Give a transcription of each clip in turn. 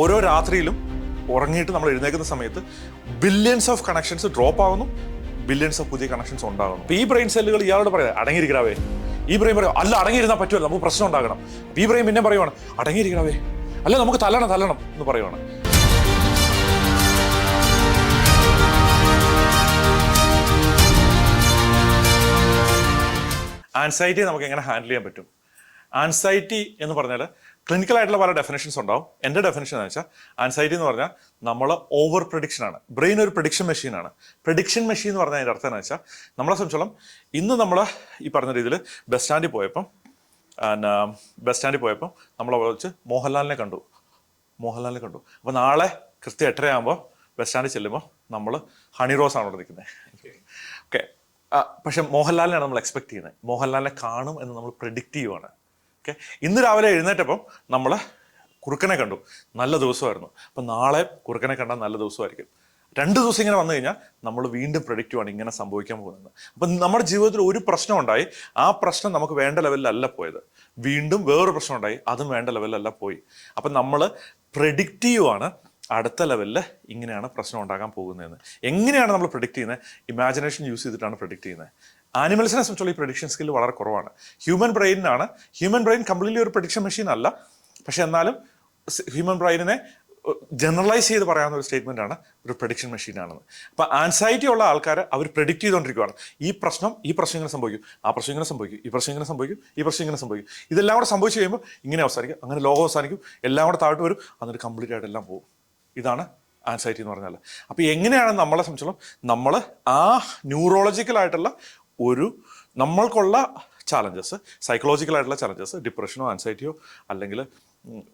ഓരോ രാത്രിയിലും ഉറങ്ങിയിട്ട് നമ്മൾ എഴുന്നേൽക്കുന്ന സമയത്ത് ബില്യൺസ് ഓഫ് കണക്ഷൻസ് ഡ്രോപ്പ് ആകുന്നു ബില്യൺസ് ഓഫ് പുതിയ കണക്ഷൻസ് ഉണ്ടാകുന്നു. ഈ ബ്രെയിൻ സെല്ലുകൾ ഇയാളോട് പറയാം അടങ്ങിയിരിക്കണവേ ഈ ബ്രെയിൻ പറയും അല്ല അടങ്ങിയിരുന്നാൽ പറ്റുമല്ലോ നമുക്ക് പ്രശ്നം ഉണ്ടാകണം. ഈ ബ്രെയിൻ പിന്നെ പറയുവാണ് അടങ്ങിയിരിക്കണവേ അല്ല നമുക്ക് തല്ലണം തല്ലണം എന്ന് പറയുവാണ്. ആൻസൈറ്റി നമുക്ക് എങ്ങനെ ഹാൻഡിൽ ചെയ്യാൻ പറ്റും? ആൻസൈറ്റി എന്ന് പറഞ്ഞാൽ ക്ലിനിക്കൽ ആയിട്ടുള്ള പല ഡെഫിനേഷൻസ് ഉണ്ടാവും. എന്റെ ഡെഫിനേഷൻ എന്ന് വെച്ചാൽ ആൻസൈറ്റി എന്ന് പറഞ്ഞാൽ നമ്മൾ ഓവർ പ്രഡിക്ഷൻ ആണ്. ബ്രെയിൻ ഒരു പ്രഡിക്ഷൻ മെഷീനാണ് പ്രഡിക്ഷൻ മെഷീൻ എന്ന് പറഞ്ഞാൽ അതിന്റെ അർത്ഥം എന്ന് വെച്ചാൽ നമ്മളെ സംബന്ധിച്ചോളം ഇന്ന് നമ്മൾ ഈ പറഞ്ഞ രീതിയിൽ ബസ് സ്റ്റാൻഡിൽ പോയപ്പം ബസ് സ്റ്റാൻഡിൽ പോയപ്പം നമ്മൾ അവിടെ വെച്ച് മോഹൻലാലിനെ കണ്ടു. മോഹൻലാലിനെ കണ്ടു. അപ്പോൾ നാളെ കൃത്യം എട്ടരയാകുമ്പോൾ ബസ് സ്റ്റാൻഡിൽ ചെല്ലുമ്പോൾ നമ്മൾ ഹണി റോസ് ആണ് അവിടെ നിൽക്കുന്നത്. ഓക്കെ പക്ഷെ മോഹൻലാലിനെയാണ് നമ്മൾ എക്സ്പെക്ട് ചെയ്യുന്നത്. മോഹൻലാലിനെ കാണും എന്ന് നമ്മൾ പ്രിഡിക്റ്റ് ചെയ്യുവാണ്. ഓക്കെ ഇന്ന് രാവിലെ എഴുന്നേറ്റപ്പം നമ്മൾ കുറുക്കനെ കണ്ടു. നല്ല ദിവസമായിരുന്നു. അപ്പം നാളെ കുറുക്കനെ കണ്ടാൽ നല്ല ദിവസമായിരിക്കും. രണ്ട് ദിവസം ഇങ്ങനെ വന്നു കഴിഞ്ഞാൽ നമ്മൾ വീണ്ടും പ്രഡിക്റ്റ് ആണ് ഇങ്ങനെ സംഭവിക്കാൻ പോകുന്നത്. അപ്പം നമ്മുടെ ജീവിതത്തിൽ ഒരു പ്രശ്നം ഉണ്ടായി. ആ പ്രശ്നം നമുക്ക് വേണ്ട ലെവലിലല്ല പോയത്. വീണ്ടും വേറൊരു പ്രശ്നം ഉണ്ടായി. അതും വേണ്ട ലെവലിലല്ല പോയി. അപ്പം നമ്മൾ പ്രഡിക്റ്റീവ് ആണ് അടുത്ത ലെവലിൽ ഇങ്ങനെയാണ് പ്രശ്നം ഉണ്ടാകാൻ പോകുന്നതെന്ന്. എങ്ങനെയാണ് നമ്മൾ പ്രഡിക്റ്റ് ചെയ്യുന്നത്? ഇമാജിനേഷൻ യൂസ് ചെയ്തിട്ടാണ് പ്രഡിക്റ്റ് ചെയ്യുന്നത്. ആനിമൽസിനെ സംബന്ധിച്ചുള്ള ഈ പ്രഡിക്ഷൻ സ്കിൽ വളരെ കുറവാണ്. ഹ്യൂമൻ ബ്രെയിനിനാണ് ഹ്യൂമൻ ബ്രെയിൻ കംപ്ലീറ്റ്ലി ഒരു പ്രഡിക്ഷൻ മെഷീൻ അല്ല. പക്ഷെ എന്നാലും ഹ്യൂമൻ ബ്രെയിനിനെ ജനറലൈസ് ചെയ്ത് പറയാവുന്ന ഒരു സ്റ്റേറ്റ്മെന്റ് ആണ് ഒരു പ്രഡിക്ഷൻ മെഷീൻ ആണെന്ന്. അപ്പോൾ ആൻസൈറ്റി ഉള്ള ആൾക്കാർ അവർ പ്രഡിക്റ്റ് ചെയ്തുകൊണ്ടിരിക്കുകയാണ് ഈ പ്രശ്നം ഈ പ്രശ്നം ഇങ്ങനെ സംഭവിക്കും. ആ പ്രശ്നം ഇങ്ങനെ സംഭവിക്കും. ഈ പ്രശ്നം ഇങ്ങനെ സംഭവിക്കും. ഈ പ്രശ്നം ഇങ്ങനെ സംഭവിക്കും. ഇതെല്ലാം കൂടെ സംഭവിച്ചു കഴിയുമ്പോൾ ഇങ്ങനെ അവസാനിക്കും. അങ്ങനെ ലോകം അവസാനിക്കും. എല്ലാം കൂടെ താഴ്ത്തു വരും. എന്നിട്ട് കംപ്ലീറ്റ് ആയിട്ട് എല്ലാം പോകും. ഇതാണ് ആൻസൈറ്റി എന്ന് പറഞ്ഞാൽ അപ്പോൾ എങ്ങനെയാണ് നമ്മളെ സംബന്ധിച്ചോളം നമ്മൾ ആ ന്യൂറോളജിക്കൽ ആയിട്ടുള്ള ഒരു നമ്മൾക്കുള്ള ചാലഞ്ചസ് സൈക്കോളജിക്കൽ ആയിട്ടുള്ള ചാലഞ്ചസ് ഡിപ്രഷനോ ആൻസൈറ്റിയോ അല്ലെങ്കിൽ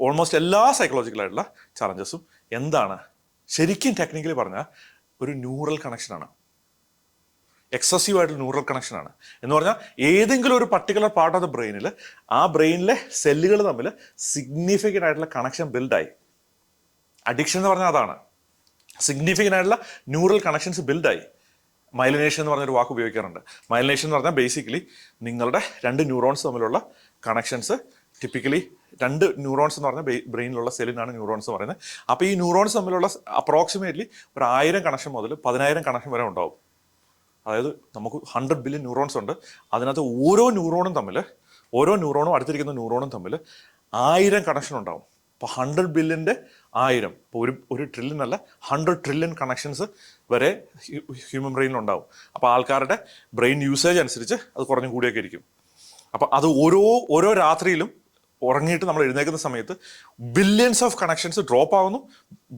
ഓൾമോസ്റ്റ് എല്ലാ സൈക്കോളജിക്കൽ ആയിട്ടുള്ള ചാലഞ്ചസും എന്താണ്? ശരിക്കും ടെക്നിക്കലി പറഞ്ഞാൽ ഒരു ന്യൂറൽ കണക്ഷനാണ് എക്സസീവ് ആയിട്ടുള്ള ന്യൂറൽ കണക്ഷനാണ് എന്ന് പറഞ്ഞാൽ ഏതെങ്കിലും ഒരു പർട്ടിക്കുലർ പാർട്ട് ഓഫ് ദ ബ്രെയിനിൽ ആ ബ്രെയിനിലെ സെല്ലുകൾ തമ്മിൽ സിഗ്നിഫിക്കന്റ് ആയിട്ടുള്ള കണക്ഷൻ ബിൽഡായി അഡിക്ഷൻ എന്ന് പറഞ്ഞാൽ അതാണ്. സിഗ്നിഫിക്കന്റ് ആയിട്ടുള്ള ന്യൂറൽ കണക്ഷൻസ് ബിൽഡായി മൈലിനേഷൻ എന്ന് പറഞ്ഞൊരു വാക്ക് ഉപയോഗിക്കാറുണ്ട്. മൈലിനേഷൻ എന്ന് പറഞ്ഞാൽ ബേസിക്കലി നിങ്ങളുടെ രണ്ട് ന്യൂറോൺസ് തമ്മിലുള്ള കണക്ഷൻസ് ടിപ്പിക്കലി രണ്ട് ന്യൂറോൺസ് എന്ന് പറഞ്ഞാൽ ബ്രെയിനിലുള്ള സെല്ലിനാണ് ന്യൂറോൺസ് എന്ന് പറയുന്നത്. അപ്പോൾ ഈ ന്യൂറോൺസ് തമ്മിലുള്ള അപ്രോക്സിമേറ്റ്ലി ഒരു ആയിരം കണക്ഷൻ മുതൽ പതിനായിരം കണക്ഷൻ വരെ ഉണ്ടാവും. അതായത് നമുക്ക് ഹൺഡ്രഡ് ബില്യൺ ന്യൂറോൺസ് ഉണ്ട്. അതിനകത്ത് ഓരോ ന്യൂറോണും തമ്മിൽ ഓരോ ന്യൂറോണും അടുത്തിരിക്കുന്ന ന്യൂറോണും തമ്മിൽ ആയിരം കണക്ഷൻ ഉണ്ടാവും. അപ്പോൾ ഹൺഡ്രഡ് ബില്യന്റെ ആയിരം. ഇപ്പോൾ ഒരു ഒരു ട്രില്യൻ അല്ല ഹൺഡ്രഡ് ട്രില്യൺ കണക്ഷൻസ് വരെ ഹ്യൂമൻ ബ്രെയിനിൽ ഉണ്ടാവും. അപ്പോൾ ആൾക്കാരുടെ ബ്രെയിൻ യൂസേജ് അനുസരിച്ച് അത് കുറഞ്ഞു കൂടിയൊക്കെ ഇരിക്കും. അപ്പോൾ അത് ഓരോ ഓരോ രാത്രിയിലും ഉറങ്ങിയിട്ട് നമ്മൾ എഴുന്നേക്കുന്ന സമയത്ത് ബില്യൺസ് ഓഫ് കണക്ഷൻസ് ഡ്രോപ്പ് ആകുന്നു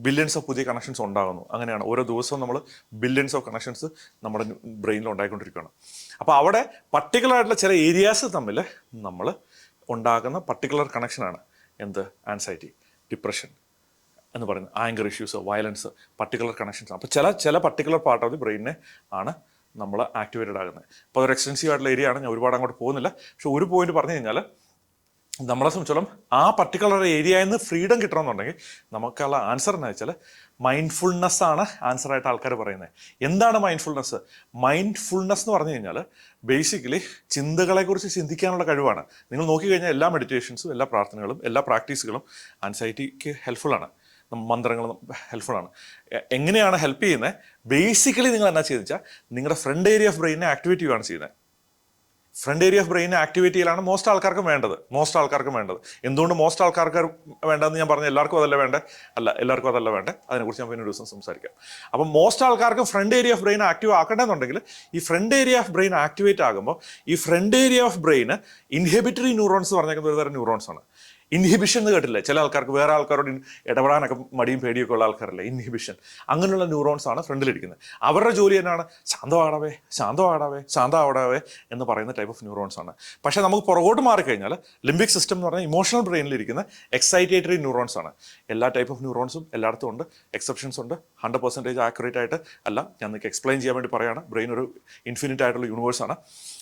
ബില്യൺസ് ഓഫ് പുതിയ കണക്ഷൻസ് ഉണ്ടാകുന്നു അങ്ങനെയാണ് ഓരോ ദിവസവും നമ്മൾ ബില്യൺസ് ഓഫ് കണക്ഷൻസ് നമ്മുടെ ബ്രെയിനിൽ ഉണ്ടായിക്കൊണ്ടിരിക്കുകയാണ്. അപ്പോൾ അവിടെ പർട്ടിക്കുലർ ആയിട്ടുള്ള ചില ഏരിയാസ് തമ്മിൽ നമ്മൾ ഉണ്ടാക്കുന്ന പർട്ടിക്കുലർ കണക്ഷനാണ് എന്ത് ആൻസൈറ്റി ഡിപ്രഷൻ എന്ന് പറയുന്നത് anger issues violence particular connections അപ്പോൾ ചില ചില പർട്ടിക്കുലർ പാർട്ട് ഓഫ് ദി ബ്രെയിനിനെ ആണ് നമ്മൾ ആക്ടിവേറ്റഡ് ആകുന്നത്. അപ്പോൾ അതൊരു എക്സ്റ്റൻസീവ് ആയിട്ടുള്ള ഏരിയ ആണ്. ഞാൻ ഒരുപാട് അങ്ങോട്ട് പോകുന്നില്ല. പക്ഷെ ഒരു പോയിന്റ് പറഞ്ഞു കഴിഞ്ഞാൽ നമ്മളെ സംബന്ധിച്ചോളം ആ പർട്ടിക്കുലർ ഏരിയയിൽ നിന്ന് ഫ്രീഡം കിട്ടണമെന്നുണ്ടെങ്കിൽ നമുക്കുള്ള ആൻസർ എന്ന് വെച്ചാൽ മൈൻഡ്ഫുൾനെസ് ആണ് ആൻസർ ആയിട്ട് ആൾക്കാർ പറയുന്നത് എന്താണ് മൈൻഡ്ഫുൾനെസ് മൈൻഡ്ഫുൾനെസ് എന്ന് പറഞ്ഞു കഴിഞ്ഞാൽ ബേസിക്കലി ചിന്തകളെക്കുറിച്ച് ചിന്തിക്കാനുള്ള കഴിവാണ്. നിങ്ങൾ നോക്കിക്കഴിഞ്ഞാൽ എല്ലാ മെഡിറ്റേഷൻസും എല്ലാ പ്രാർത്ഥനകളും എല്ലാ പ്രാക്ടീസുകളും ആൻസൈറ്റിക്ക് ഹെൽപ്ഫുള്ളാണ് മന്ത്രങ്ങളും ഹെൽപ്ഫുള്ളാണ് എങ്ങനെയാണ് ഹെൽപ്പ് ചെയ്യുന്നത് ബേസിക്കലി നിങ്ങൾ എന്നാ ചെയ്തെന്ന് വെച്ചാൽ നിങ്ങളുടെ ഫ്രണ്ട് ഏരിയ ഓഫ് ബ്രെയിനെ ആക്ടിവേറ്റ് ചെയ്യുകയാണ് ചെയ്യുന്നത് front area of brain activate ചെയ്യലാണ് മോസ്റ്റ് ആൾക്കാർക്കും വേണ്ടത്. മോസ്റ്റ് ആൾക്കാർക്കും വേണ്ടത്. എന്തുകൊണ്ട് മോസ്റ്റ് ആൾക്കാർക്ക് വേണ്ടതെന്ന് ഞാൻ പറഞ്ഞു എല്ലാവർക്കും അതല്ല വേണ്ടേ? അല്ല എല്ലാവർക്കും അതല്ല വേണ്ടേ? അതിനെക്കുറിച്ച് ഞാൻ പിന്നെ ഒരു ദിവസം സംസാരിക്കാം. അപ്പം മോസ്റ്റ് ആൾക്കാർക്കും front area of brain active ആക്കണമെന്നുണ്ടെങ്കിൽ ഈ front area of brain activate ആകുമ്പോൾ ഈ front area of brain inhibitory neurons പറഞ്ഞേക്കുന്ന ഒരു തരം ന്യൂറോൺസ് ആണ്. ഇൻഹിബിഷൻ എന്ന് കേട്ടില്ലേ? ചില ആൾക്കാർക്ക് വേറെ ആൾക്കാരോട് ഇടപെടാനൊക്കെ മടിയും പേടിയൊക്കെ ഉള്ള ആൾക്കാരല്ലേ? ഇൻഹിബിഷൻ അങ്ങനെയുള്ള ന്യൂറോൺസ് ആണ് ഫ്രണ്ടിലിരിക്കുന്നത്. അവരുടെ ജോലി എന്നാണ്? ശാന്തമാടാവേ ശാന്തമാടാവേ ശാന്തമാടാവേ എന്ന് പറയുന്ന ടൈപ്പ് ഓഫ് ന്യൂറോൺസ് ആണ്. പക്ഷേ നമുക്ക് പുറകോട്ട് മാറിക്കഴിഞ്ഞാൽ ലിംബിക് സിസ്റ്റം എന്ന് പറഞ്ഞാൽ ഇമോഷണൽ ബ്രെയിനിലിരിക്കുന്ന എക്സൈറ്റേറ്ററി ന്യൂറോൺസ് ആണ്. എല്ലാ ടൈപ്പ് ഓഫ് ന്യൂറോൺസും എല്ലായിടത്തും ഉണ്ട്. എക്സെപ്ഷൻസ് ഉണ്ട്. ഹൺഡ്രഡ് പെർസെന്റേജ് ആക്യുറേറ്റ് ആയിട്ട് അല്ല. ഞാൻ നിങ്ങൾക്ക് എക്സ്പ്ലെയിൻ ചെയ്യാൻ വേണ്ടി പറയുകയാണ് ബ്രെയിൻ ഒരു ഇൻഫിനിറ്റ് ആയിട്ടുള്ള യൂണിവേഴ്സാണ്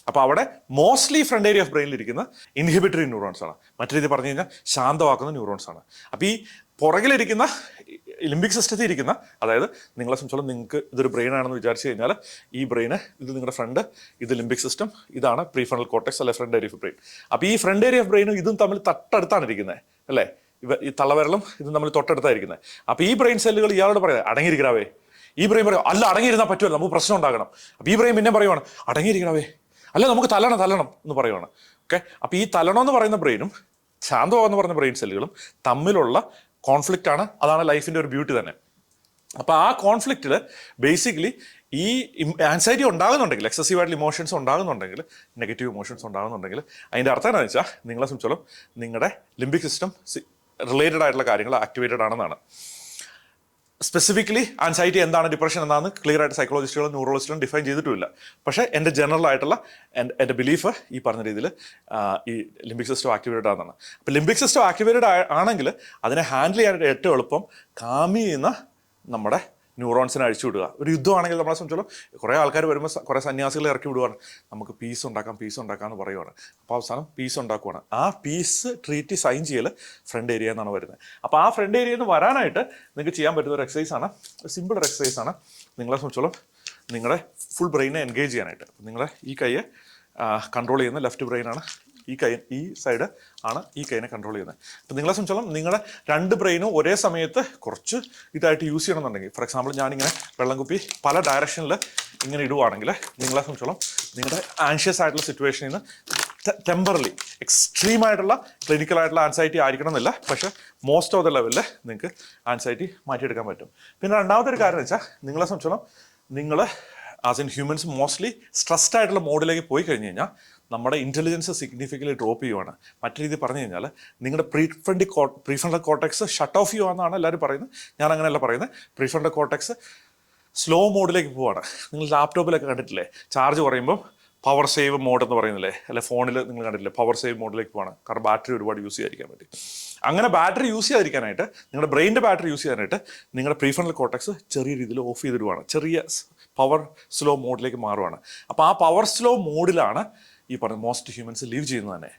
അപ്പോൾ അവിടെ മോസ്റ്റ്ലി ഫ്രണ്ട് ഏരിയ ഓഫ് ബ്രെയിനിൽ ഇരിക്കുന്ന ഇൻഹിബിറ്ററി ന്യൂറോൺസ് ആണ്. മറ്റു രീതി പറഞ്ഞു കഴിഞ്ഞാൽ ശാന്തമാക്കുന്ന ന്യൂറോൺസ് ആണ്. അപ്പോൾ ഈ പുറകിലിരിക്കുന്ന ലിംബിക് സിസ്റ്റത്തിൽ ഇരിക്കുന്ന അതായത് നിങ്ങളെ സംബന്ധിച്ചോളം നിങ്ങൾക്ക് ഇതൊരു ബ്രെയിൻ ആണെന്ന് വിചാരിച്ചു കഴിഞ്ഞാൽ ഈ ബ്രെയിന് ഇത് നിങ്ങളുടെ ഫ്രണ്ട് ഇത് ലിംബിക് സിസ്റ്റം ഇതാണ് പ്രീ ഫ്രണ്ടൽ കോട്ടക്സ് അല്ലെ ഫ്രണ്ട് ഏരിയ ഓഫ് ബ്രെയിൻ അപ്പോൾ ഈ ഫ്രണ്ട് ഏരിയ ഓഫ് ബ്രെയിനും ഇതും തമ്മിൽ തൊട്ടടുത്താണ് ഇരിക്കുന്നത് അല്ലേ? ഇവ ഈ തള്ളവിരലും ഇത് നമ്മൾ തൊട്ടടുത്തായിരിക്കുന്നത് അപ്പോൾ ഈ ബ്രെയിൻ സെല്ലുകൾ ഇയാളോട് പറയാം അടങ്ങിയിരിക്കണവേ ഈ ബ്രെയിൻ പറയും അല്ല അടങ്ങിയിരുന്നാൽ പറ്റുമല്ലോ നമുക്ക് പ്രശ്നം ഉണ്ടാകണം. അപ്പോൾ ഈ ബ്രെയിൻ പിന്നെ പറയുവാണ് അടങ്ങിയിരിക്കണവേ അല്ല നമുക്ക് തല്ലണം തലണം എന്ന് പറയുവാണ്. ഓക്കെ? അപ്പോൾ ഈ തല്ലണം എന്ന് പറയുന്ന ബ്രെയിനും ശാന്തമാവെന്ന് എന്ന് പറയുന്ന ബ്രെയിൻ സെല്ലുകളും തമ്മിലുള്ള കോൺഫ്ലിക്റ്റ് ആണ്. അതാണ് ലൈഫിന്റെ ഒരു ബ്യൂട്ടി തന്നെ. അപ്പോൾ ആ കോൺഫ്ലിക്റ്റിൽ ബേസിക്കലി ഈ ആൻസൈറ്റി ഉണ്ടാകുന്നുണ്ടെങ്കിൽ എക്സസീവ് ആയിട്ടുള്ള ഇമോഷൻസ് ഉണ്ടാകുന്നുണ്ടെങ്കിൽ നെഗറ്റീവ് ഇമോഷൻസ് ഉണ്ടാകുന്നുണ്ടെങ്കിൽ അതിന്റെ അർത്ഥം എന്താണെന്ന് വെച്ചാൽ നിങ്ങളെ സംബന്ധിച്ചോളം നിങ്ങളുടെ ലിംബിക് സിസ്റ്റം റിലേറ്റഡ് ആയിട്ടുള്ള കാര്യങ്ങൾ ആക്ടിവേറ്റഡ് ആണെന്നാണ്. സ്പെസിഫിക്കലി ആൻസൈറ്റി എന്താണ് ഡിപ്രഷൻ എന്നാണ് ക്ലിയർ ആയിട്ട് സൈക്കോളജിസ്റ്റുകളും ന്യൂറോളജിസ്റ്റുകളും ഡിഫൈൻ ചെയ്തിട്ടുമില്ല. പക്ഷേ എന്റെ ജനറൽ ആയിട്ടുള്ള എന്റെ ബിലീഫ് ഈ പറഞ്ഞ രീതിയിൽ ഈ ലിംബിക് സിസ്റ്റം ആക്ടിവേറ്റഡ് ആണെന്നാണ്. അപ്പോൾ ലിംബിക് സിസ്റ്റം ആക്ടിവേറ്റഡ് ആണെങ്കിൽ അതിനെ ഹാൻഡിൽ ചെയ്യാനായിട്ട് ഏറ്റവും എളുപ്പം കാമി ചെയ്യുന്ന നമ്മുടെ ന്യൂറോൺസിനെ അഴിച്ചു വിടുക. ഒരു യുദ്ധമാണെങ്കിൽ നമ്മളെ സംബന്ധിച്ചോളം കുറേ ആൾക്കാർ വരുമ്പോൾ കുറേ സന്യാസികളെ ഇറക്കി വിടുവാണ്. നമുക്ക് പീസ് ഉണ്ടാക്കാം പീസ് ഉണ്ടാക്കാം എന്ന് പറയുവാണ്. അപ്പോൾ അവസാനം പീസ് ഉണ്ടാക്കുവാണ്. ആ പീസ് ട്രീറ്റ് സൈൻ ചെയ്യൽ ഫ്രണ്ട് ഏരിയ എന്നാണ് വരുന്നത്. അപ്പോൾ ആ ഫ്രണ്ട് ഏരിയയിൽ നിന്ന് വരാനായിട്ട് നിങ്ങൾക്ക് ചെയ്യാൻ പറ്റുന്ന ഒരു എക്സസൈസ് ആണ്. സിമ്പിൾ ഒരു എക്സസൈസ് ആണ്. നിങ്ങളെ സംബന്ധിച്ചോളം നിങ്ങളുടെ ഫുൾ ബ്രെയിനെ എൻഗേജ് ചെയ്യാനായിട്ട്. നിങ്ങളെ ഈ കൈയെ കൺട്രോൾ ചെയ്യുന്ന ലെഫ്റ്റ് ബ്രെയിനാണ് ഈ കൈ ഈ സൈഡ് ആണ് ഈ കൈനെ കൺട്രോൾ ചെയ്യുന്നത്. അപ്പം നിങ്ങളെ സംബന്ധിച്ചോളം നിങ്ങളുടെ രണ്ട് ബ്രെയിനും ഒരേ സമയത്ത് കുറച്ച് ഇതായിട്ട് യൂസ് ചെയ്യണമെന്നുണ്ടെങ്കിൽ ഫോർ എക്സാമ്പിൾ ഞാനിങ്ങനെ വെള്ളം കുപ്പി പല ഡയറക്ഷനിൽ ഇങ്ങനെ ഇടുവാണെങ്കിൽ നിങ്ങളെ സംബന്ധിച്ചോളം നിങ്ങളുടെ ആൻഷ്യസ് ആയിട്ടുള്ള സിറ്റുവേഷനിൽ നിന്ന് ടെമ്പറലി എക്സ്ട്രീം ആയിട്ടുള്ള ക്ലിനിക്കൽ ആയിട്ടുള്ള ആൻസൈറ്റി ആയിരിക്കണം എന്നില്ല പക്ഷേ മോസ്റ്റ് ഓഫ് ദ ലെവലിൽ നിങ്ങൾക്ക് ആൻസൈറ്റി മാറ്റിയെടുക്കാൻ പറ്റും. പിന്നെ രണ്ടാമത്തെ ഒരു കാര്യം എന്ന് വെച്ചാൽ നിങ്ങളെ സംബന്ധിച്ചോളം നിങ്ങൾ as in humans mostly stressed ആയിട്ടുള്ള മോഡിലേക്ക് പോയി കഴിഞ്ഞ് കഴിഞ്ഞാൽ നമ്മുടെ ഇന്റലിജൻസ് സിഗ്നിഫിക്കലി ഡ്രോപ്പ് ചെയ്യുവാണ്. മറ്റു രീതിയിൽ പറഞ്ഞു കഴിഞ്ഞാൽ നിങ്ങളുടെ പ്രീഫ്രണ്ട് കോ പ്രീഫ്രണ്ടൽ കോട്ടക്സ് ഷട്ട് ഓഫ് ചെയ്യുവാന്നാണ് എല്ലാവരും പറയുന്നത്. ഞാൻ അങ്ങനെയല്ല പറയുന്നത് പ്രീഫ്രണ്ടൽ കോട്ടക്സ് സ്ലോ മോഡിലേക്ക് പോവാണ്. നിങ്ങൾ ലാപ്ടോപ്പിലൊക്കെ കണ്ടിട്ടില്ലേ? ചാർജ് കുറയുമ്പോൾ പവർ സേവ് മോഡ് എന്ന് പറയുന്നില്ലേ? അല്ലെ ഫോണിൽ നിങ്ങൾ കണ്ടിട്ടില്ലേ? പവർ സേവ് മോഡിലേക്ക് പോകണം കാരണം ബാറ്ററി ഒരുപാട് യൂസ് ചെയ്യാതിരിക്കാൻ പറ്റി അങ്ങനെ ബാറ്ററി യൂസ് ചെയ്യാതിരിക്കാനായിട്ട് നിങ്ങളുടെ ബ്രെയിന്റെ ബാറ്ററി യൂസ് ചെയ്യാനായിട്ട് നിങ്ങളുടെ പ്രീഫ്രണ്ടൽ കോട്ടക്സ് ചെറിയ രീതിയിൽ ഓഫ് ചെയ്തിടുവാണ്. ചെറിയ പവർ സ്ലോ മോഡിലേക്ക് മാറുവാണ്. അപ്പോൾ ആ പവർ സ്ലോ മോഡിലാണ് ഈ പറഞ്ഞ മോസ്റ്റ് ഹ്യൂമൻസ് ലീവ് ചെയ്യുന്നത് തന്നെ.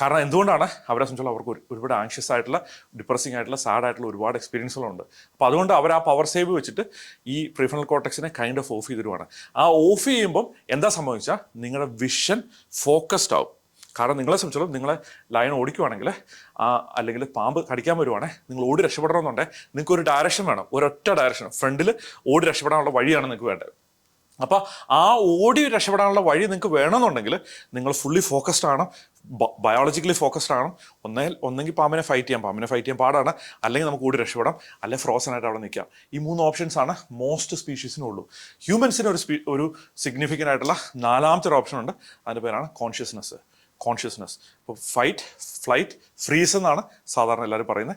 കാരണം എന്തുകൊണ്ടാണ് അവരെ സംബന്ധിച്ചുള്ള അവർക്ക് ഒരുപാട് ആങ്ഷ്യസ് ആയിട്ടുള്ള ഡിപ്രസിംഗ് ആയിട്ടുള്ള സാഡ് ആയിട്ടുള്ള ഒരുപാട് എക്സ്പീരിയൻസുകളുണ്ട് അപ്പോൾ അതുകൊണ്ട് അവർ ആ പവർ സേവ് വെച്ചിട്ട് ഈ പ്രീഫണൽ കോട്ടക്സിനെ കൈൻഡ് ഓഫ് ഓഫ് ചെയ്തിരുവാണ് ആ ഓഫ് ചെയ്യുമ്പം എന്താ സംഭവിച്ചാൽ നിങ്ങളുടെ വിഷൻ ഫോക്കസ്ഡ് ആവും. കാരണം നിങ്ങളെ സംബന്ധിച്ചോളം നിങ്ങളെ ലൈൻ ഓടിക്കുവാണെങ്കിൽ ആ അല്ലെങ്കിൽ പാമ്പ് കടിക്കാൻ വരുവാണെങ്കിൽ നിങ്ങൾ ഓടി രക്ഷപ്പെടണമെന്നുണ്ടെങ്കിൽ നിങ്ങൾക്ക് ഒരു ഡയറക്ഷൻ വേണം. ഒരൊറ്റ ഡയറക്ഷൻ ഫ്രണ്ടിൽ ഓടി രക്ഷപ്പെടാനുള്ള വഴിയാണ് നിങ്ങൾക്ക് വേണ്ടത്. അപ്പോൾ ആ ഓടി രക്ഷപ്പെടാനുള്ള വഴി നിങ്ങൾക്ക് വേണമെന്നുണ്ടെങ്കിൽ നിങ്ങൾ ഫുള്ളി ഫോക്കസ്ഡ് ആണ് ബയോളജിക്കലി ഫോക്കസ്ഡ് ആണ് ഒന്നേ ഒന്നെങ്കിൽ പാമ്പിനെ ഫൈറ്റ് ചെയ്യാം. പാമ്പിനെ ഫൈറ്റ് ചെയ്യാൻ പാടാണ്. അല്ലെങ്കിൽ നമുക്ക് ഓടി രക്ഷപ്പെടാം. അല്ലെങ്കിൽ ഫ്രോസൺ ആയിട്ട് അവിടെ നിൽക്കാം. ഈ മൂന്ന് ഓപ്ഷൻസ് ആണ് മോസ്റ്റ് സ്പീഷീസിനുള്ളൂ ഹ്യൂമൻസിന് ഒരു സ്പീ ഒരു സിഗ്നിഫിക്കന്റ് ആയിട്ടുള്ള നാലാമത്തെ ഒരു ഓപ്ഷൻ ഉണ്ട്. അതിന്റെ പേരാണ് കോൺഷ്യസ്നെസ് കോൺഷ്യസ്നെസ് ഇപ്പോൾ ഫൈറ്റ് ഫ്ലൈറ്റ് ഫ്രീസ് എന്നാണ് സാധാരണ എല്ലാവരും പറയുന്നത്.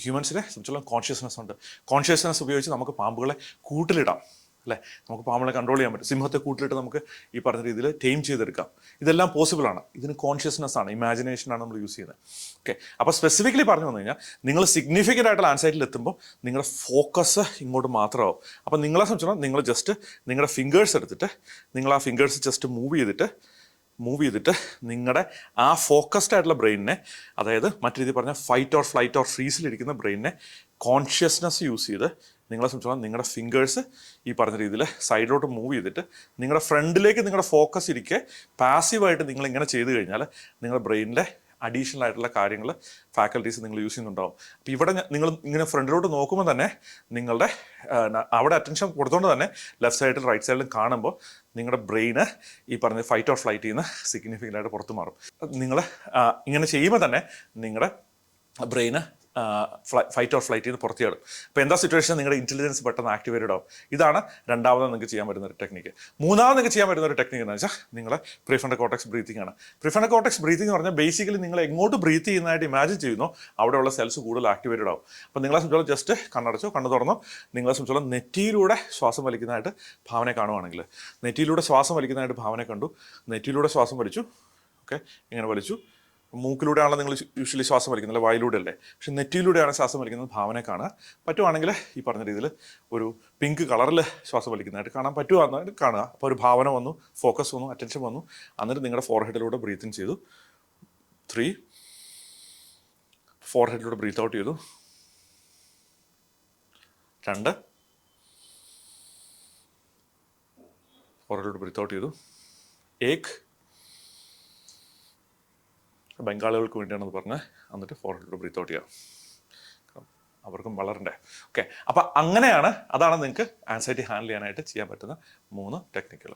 ഹ്യൂമൻസിനെ സംബന്ധിച്ചോളം കോൺഷ്യസ്നെസ് ഉണ്ട്. കോൺഷ്യസ്നെസ് ഉപയോഗിച്ച് നമുക്ക് പാമ്പുകളെ കൂട്ടിലിടാം. അല്ലേ? നമുക്ക് പാമ്പിനെ കൺട്രോൾ ചെയ്യാൻ പറ്റും. സിംഹത്തെ കൂട്ടിലിട്ട് നമുക്ക് ഈ പറഞ്ഞ രീതിയിൽ ടൈം ചെയ്തെടുക്കാം. ഇതെല്ലാം പോസിബിൾ ആണ്. ഇതിന് കോൺഷ്യസ്നെസ് ആണ് ഇമാജിനേഷൻ ആണ് നമ്മൾ യൂസ് ചെയ്യുന്നത്. ഓക്കെ അപ്പോൾ സ്പെസിഫിക്കലി പറഞ്ഞു വന്നു കഴിഞ്ഞാൽ നിങ്ങൾ സിഗ്നിഫിക്കന്റ് ആയിട്ടുള്ള ആൻസൈറ്റിൽ എത്തുമ്പോൾ നിങ്ങളുടെ ഫോക്കസ് ഇങ്ങോട്ട് മാത്രമാവും. അപ്പോൾ നിങ്ങളെ സംബന്ധിച്ചിടത്തോളം നിങ്ങൾ ജസ്റ്റ് നിങ്ങളുടെ ഫിംഗേഴ്സ് എടുത്തിട്ട് നിങ്ങൾ ആ ഫിംഗേഴ്സ് ജസ്റ്റ് മൂവ് ചെയ്തിട്ട് മൂവ് ചെയ്തിട്ട് നിങ്ങളുടെ ആ ഫോക്കസ്ഡ് ആയിട്ടുള്ള ബ്രെയിനിനെ അതായത് മറ്റു രീതിയിൽ പറഞ്ഞാൽ ഫൈറ്റ് ഓർ ഫ്ലൈറ്റ് ഓർ ഫ്രീസിലിരിക്കുന്ന ബ്രെയിനിനെ കോൺഷ്യസ്നെസ് യൂസ് ചെയ്ത് നിങ്ങളെ സംബന്ധിച്ചോളം നിങ്ങളുടെ ഫിംഗേഴ്സ് ഈ പറഞ്ഞ രീതിയിൽ സൈഡിലോട്ട് മൂവ് ചെയ്തിട്ട് നിങ്ങളുടെ ഫ്രണ്ടിലേക്ക് നിങ്ങളുടെ ഫോക്കസ് ഇരിക്കെ പാസീവായിട്ട് നിങ്ങൾ ഇങ്ങനെ ചെയ്തു കഴിഞ്ഞാൽ നിങ്ങളുടെ ബ്രെയിനിലെ അഡീഷണൽ ആയിട്ടുള്ള കാര്യങ്ങൾ ഫാക്കൽറ്റീസ് നിങ്ങൾ യൂസ് ചെയ്യുന്നുണ്ടാവും. അപ്പോൾ ഇവിടെ നിങ്ങൾ ഇങ്ങനെ ഫ്രണ്ടിലോട്ട് നോക്കുമ്പോൾ തന്നെ നിങ്ങളുടെ അവിടെ അറ്റൻഷൻ കൊടുത്തുകൊണ്ട് തന്നെ ലെഫ്റ്റ് സൈഡിലും റൈറ്റ് സൈഡിലും കാണുമ്പോൾ നിങ്ങളുടെ ബ്രെയിന് ഈ പറഞ്ഞ ഫൈറ്റ് ഓർ ഫ്ലൈറ്റ് ചെയ്യുന്ന സിഗ്നിഫിക്കന്റ് ആയിട്ട് പുറത്ത് മാറും. നിങ്ങൾ ഇങ്ങനെ ചെയ്യുമ്പോൾ തന്നെ നിങ്ങളുടെ ബ്രെയിന് ഫൈറ്റ് ഓർ ഫ്ലൈറ്റ് ചെയ്ത് പുറത്തു ചാടും. അപ്പോൾ എന്താ സിറ്റുവേഷൻ നിങ്ങളുടെ ഇന്റലിജൻസ് പെട്ടെന്ന് ആക്ടിവേറ്റഡ് ആവും. ഇതാണ് രണ്ടാമത് നിങ്ങൾക്ക് ചെയ്യാൻ പറ്റുന്ന ഒരു ടെക്നിക്ക് മൂന്നാമത് നിങ്ങൾക്ക് ചെയ്യാൻ പറ്റുന്ന ഒരു ടെക്നിക്ക് എന്ന് വെച്ചാൽ നിങ്ങൾ പ്രിഫണ്ട കോട്ടക്സ് ബ്രീത്തിങ് ആണ്. പ്രിഫണ്ട കോട്ടക്സ് ബ്രീത്തിങ് എന്ന് പറഞ്ഞാൽ ബേസിക്കലി നിങ്ങൾ എങ്ങോട്ട് ബ്രീത്ത് ചെയ്യുന്നതായിട്ട് ഇമാജിൻ ചെയ്യുന്നു അവിടെയുള്ള സെൽസ് കൂടുതൽ ആക്ടിവേറ്റഡ് ആവും. അപ്പോൾ നിങ്ങളെ സംബന്ധിച്ചോളം ജസ്റ്റ് കണ്ണടച്ചോ കണ്ണു തുറന്നോ നിങ്ങളെ സംബന്ധിച്ചോളം നെറ്റിയിലൂടെ ശ്വാസം വലിക്കുന്നതായിട്ട് ഭാവന കാണുവാണെങ്കിൽ. നെറ്റിയിലൂടെ ശ്വാസം വലിക്കുന്നതായിട്ട് ഭാവന കണ്ടു. നെറ്റിയിലൂടെ ശ്വാസം വലിച്ചു. ഓക്കെ ഇങ്ങനെ വലിച്ചു. മൂക്കിലൂടെയാണല്ലോ നിങ്ങൾ യൂഷ്വലി ശ്വാസം വലിക്കുന്നത് അല്ലെ? വായിലൂടെ അല്ലേ പക്ഷെ നെറ്റിയിലൂടെയാണ് ശ്വാസം വലിക്കുന്നത്. ഭാവന കാണുക പറ്റുവാണെങ്കിൽ ഈ പറഞ്ഞ രീതിയിൽ ഒരു പിങ്ക് കളറിൽ ശ്വാസം വലിക്കുന്നതായിട്ട് കാണാൻ പറ്റുവാന്നായിട്ട് കാണുക. അപ്പോൾ ഒരു ഭാവന വന്നു ഫോക്കസ് വന്നു അറ്റൻഷൻ വന്നു. എന്നിട്ട് നിങ്ങളുടെ ഫോർഹെഡിലൂടെ ബ്രീത്തിങ് ചെയ്തു. ത്രീ. ഫോർഹെഡിലൂടെ ബ്രീത്ത് ഔട്ട് ചെയ്തു. രണ്ട്. ഫോർഹെഡിലൂടെ ബ്രീത്ത് ഔട്ട് ചെയ്തു. ഏക്. ബംഗാളികൾക്ക് വേണ്ടിയാണെന്ന് പറഞ്ഞ് എന്നിട്ട് ഫോർ ഹൺഡ്രഡ് ബ്രീത്ത് ഔട്ട് ചെയ്യാം. അവർക്കും വളരണ്ടേ. ഓക്കെ. അപ്പം അങ്ങനെയാണ് അതാണ് നിങ്ങൾക്ക് ആൻസൈറ്റി ഹാൻഡിൽ ചെയ്യാനായിട്ട് ചെയ്യാൻ പറ്റുന്ന മൂന്ന് ടെക്നിക്കുകൾ